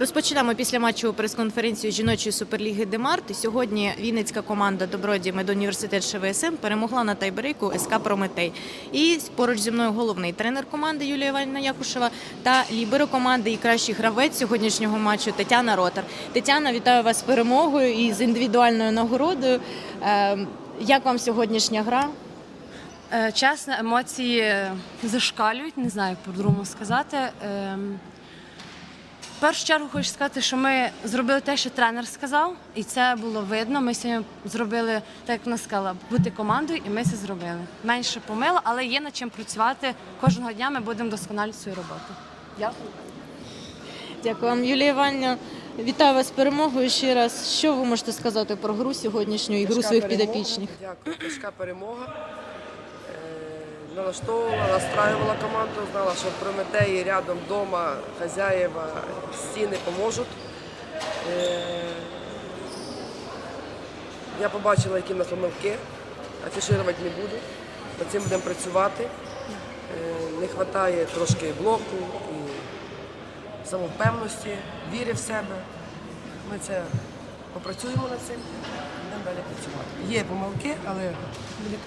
Розпочинаємо після матчу прес-конференцію жіночої суперліги Демарт. Сьогодні Вінницька команда Добродій медуніверситет ШВСМ перемогла на тайбрейку СК Прометей. І поруч зі мною головний тренер команди Юлія Іванівна Якушева та ліберо команди і кращий гравець сьогоднішнього матчу Тетяна Ротар. Тетяна, вітаю вас з перемогою і з індивідуальною нагородою. Ем, Як вам сьогоднішня гра? Е, Чесно, емоції е, зашкалюють, не знаю, як по-другому сказати. В першу чергу хочу сказати, що ми зробили те, що тренер сказав, і це було видно. Ми сьогодні зробили, так як вона сказала, бути командою, і ми це зробили. Менше помило, але є над чим працювати. Кожного дня ми будемо досконалювати свою роботу. Дякую. Дякую вам, Юлія Іванівна. Вітаю вас з перемогою ще раз. Що ви можете сказати про гру сьогоднішню і гру своїх підопічних? Дякую. Тяжка перемога. Налаштовувала, настраювала команду, знала, що Прометеї рядом вдома, хазяєва, стіни поможуть. Е, Я побачила, які в нас помилки. Афішувати не буду. Над цим будемо працювати. Е, Не вистачає трошки блоку і самовпевності, віри в себе. Ми це попрацюємо над цим, будемо далі працювати. Є помилки, але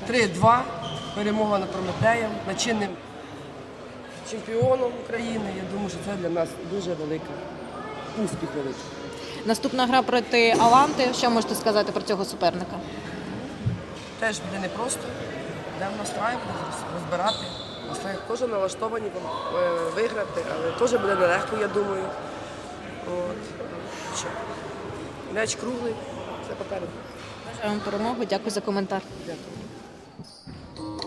3-2, перемога над Прометеєм, над чинним чемпіоном України. Я думаю, що це для нас дуже велика успіх великий. Наступна гра проти Аланти. Що можете сказати про цього суперника? Теж буде непросто, будемо настраювати, розбирати. Теж налаштовані е, виграти, але теж буде нелегко, я думаю. От. Що? М'яч круглий, все попереду. Бажаю вам перемогу. Дякую за коментар. Дякую.